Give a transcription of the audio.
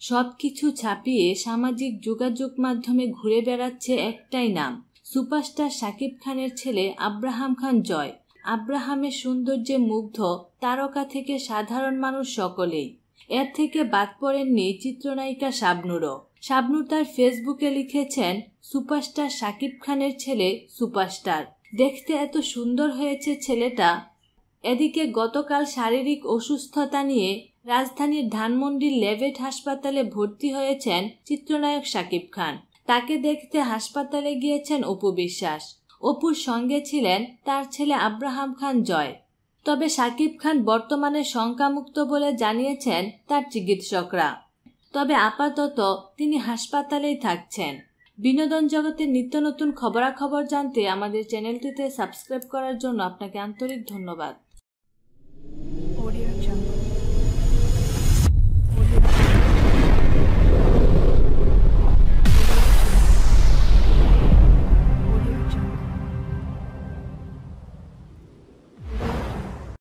সব কিছু ছাপিয়ে সামাজিক যোগাযোগ মাধ্যমে ঘুরে বেড়াচ্ছে একটাই নাম, সুপারস্টার শাকিব খানের ছেলে আব্রাহাম খান জয়। আব্রাহামের সৌন্দর্যে মুগ্ধ, তারকা থেকে সাধারণ মানুষ সকলেই। এর থেকে বাদ পড়েননি চিত্রনায়িকা শাবনুরও। শাবনুর তার ফেসবুকে লিখেছেন, সুপারস্টার শাকিব খানের ছেলে সুপারস্টার। দেখতে এত সুন্দর হয়েছে ছেলেটা এদিকে গতকাল শারীরিক অসুস্থতা নিয়ে রাজধানীর ধানমন্ডির লেভেট হাসপাতালে ভর্তি হয়েছেন চিত্রনায়ক শাকিব খান। তাকে দেখতে হাসপাতালে গিয়েছেন অপু বিশ্বাস। অপুর সঙ্গে ছিলেন তার ছেলে আব্রাহাম খান জয়। তবে শাকিব খান বর্তমানে শঙ্কামুক্ত বলে জানিয়েছেন তার চিকিৎসকরা। তবে আপাতত তিনি হাসপাতালেই থাকছেন। বিনোদন জগতের নিত্য নতুন খবরাখবর জানতে আমাদের চ্যানেলটিতে সাবস্ক্রাইব করার জন্য আপনাকে আন্তরিক ধন্যবাদ।